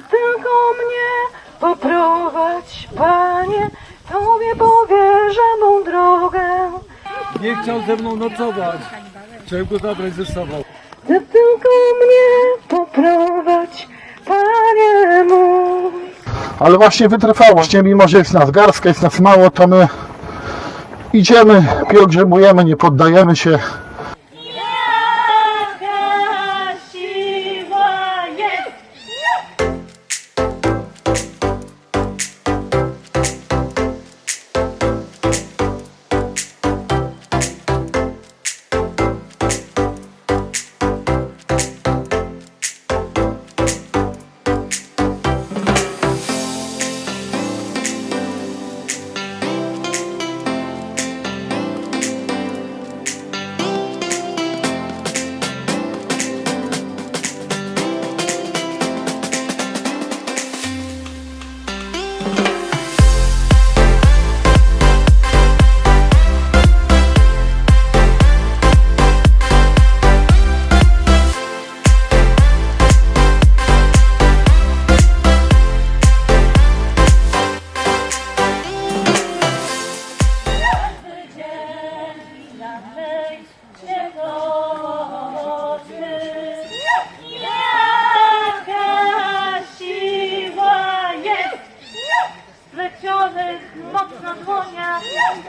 Ty tylko mnie poprowadź, Panie, Tobie powierzę mą drogę. Nie chciał ze mną nocować. Chciałem go zabrać ze sobą. Ty tylko mnie poprowadź, Panie mój. Ale właśnie wytrwałość, mimo że jest nas garstka, jest nas mało, to my idziemy, pielgrzymujemy, nie poddajemy się.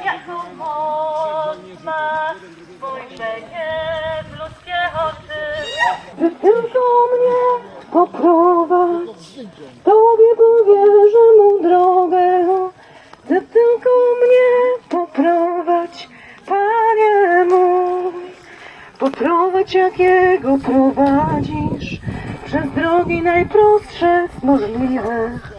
Jaką moc ma spojrzenie w ludzkie oczy. Ty tylko mnie poprowadź, Tobie powierzę mą drogę. Ty tylko mnie poprowadź, Panie mój. Poprowadź jakiego prowadzisz przez drogi najprostsze z możliwych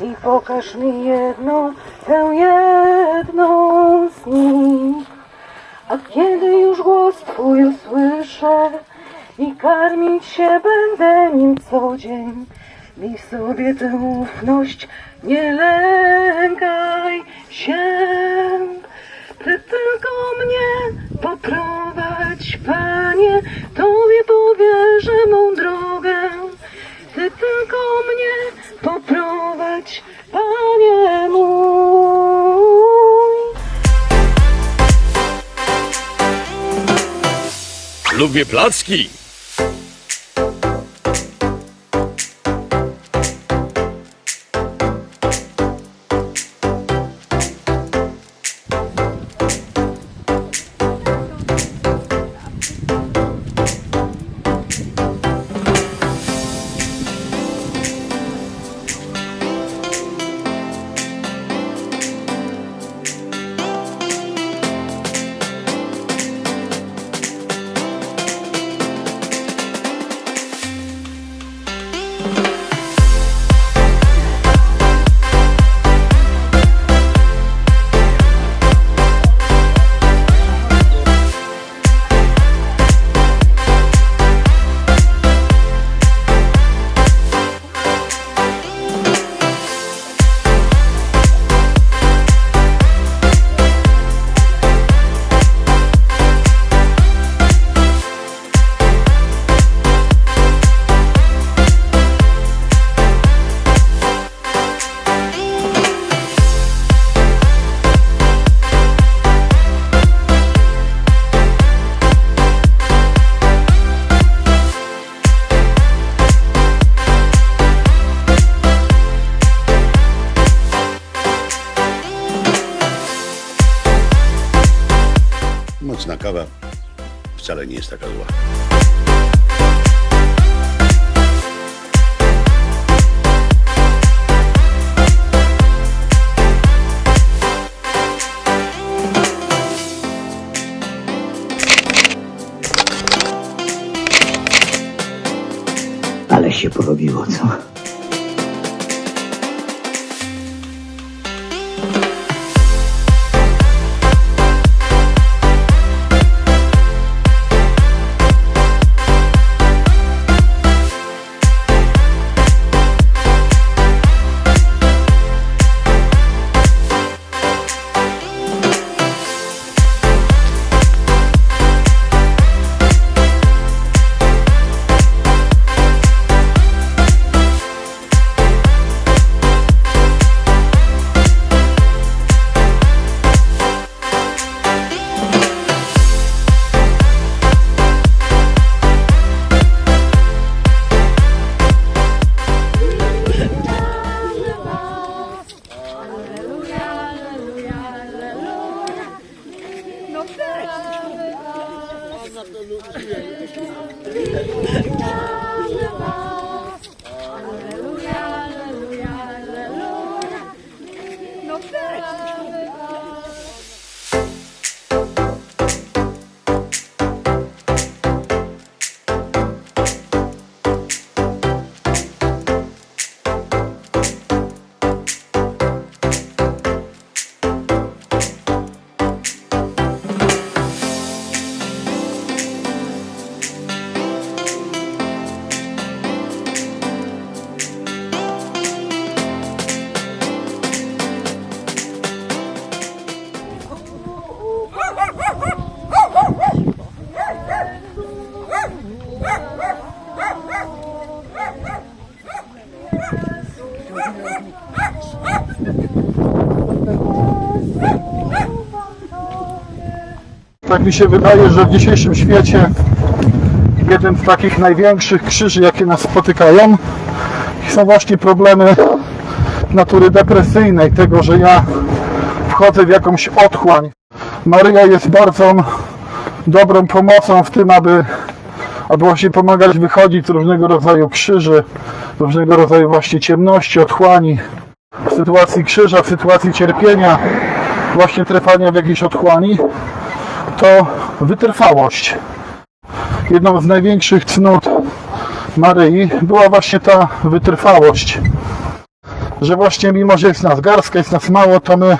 i pokaż mi jedną, tę jedną z nich. A kiedy już głos Twój usłyszę i karmić się będę nim co dzień, w sobie tę ufność, nie lękaj się. Ty tylko mnie poprowadź, Panie, Tobie powierzę mą drogę. Ty tylko mnie poprowadź, Panie mój. Lubię placki. Mocna kawa wcale nie jest taka zła. Ale się porobiło, co? Thank you. Tak mi się wydaje, że w dzisiejszym świecie jednym z takich największych krzyży, jakie nas spotykają, są właśnie problemy natury depresyjnej, tego, że ja wchodzę w jakąś otchłań. Maryja jest bardzo dobrą pomocą w tym, aby, aby właśnie pomagać wychodzić z różnego rodzaju krzyży, różnego rodzaju właśnie ciemności, otchłani. W sytuacji krzyża, w sytuacji cierpienia, właśnie trwania w jakiejś otchłani, to wytrwałość. Jedną z największych cnót Maryi była właśnie ta wytrwałość. Że właśnie mimo, że jest nas garstka, jest nas mało, to my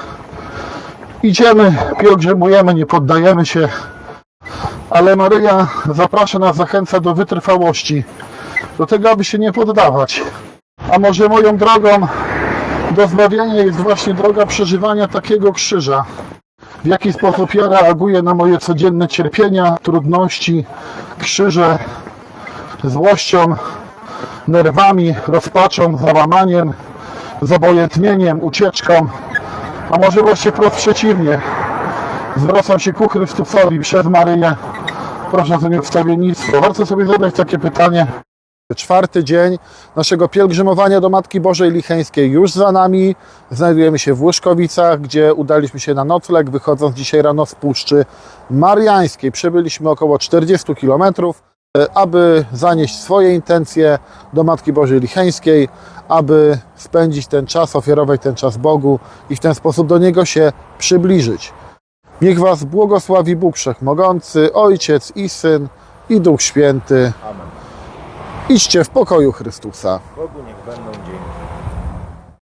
idziemy, pielgrzymujemy, nie poddajemy się. Ale Maryja zaprasza nas, zachęca do wytrwałości, do tego, aby się nie poddawać. A może moją drogą do zbawienia jest właśnie droga przeżywania takiego krzyża. W jaki sposób ja reaguję na moje codzienne cierpienia, trudności, krzyże, złością, nerwami, rozpaczą, załamaniem, zobojętnieniem, ucieczką, a może właśnie wprost przeciwnie. Zwracam się ku Chrystusowi przez Maryję, prosząc o nieustawiennictwo. Warto sobie zadać takie pytanie, Czwarty dzień naszego pielgrzymowania do Matki Bożej Licheńskiej już za nami. Znajdujemy się w Łyszkowicach, gdzie udaliśmy się na nocleg, wychodząc dzisiaj rano z Puszczy Mariańskiej. Przebyliśmy około 40 km, aby zanieść swoje intencje do Matki Bożej Licheńskiej, aby spędzić ten czas, ofiarować ten czas Bogu i w ten sposób do Niego się przybliżyć. Niech Was błogosławi Bóg Wszechmogący, Ojciec i Syn i Duch Święty. Idźcie w pokoju Chrystusa. Bogu niech będą.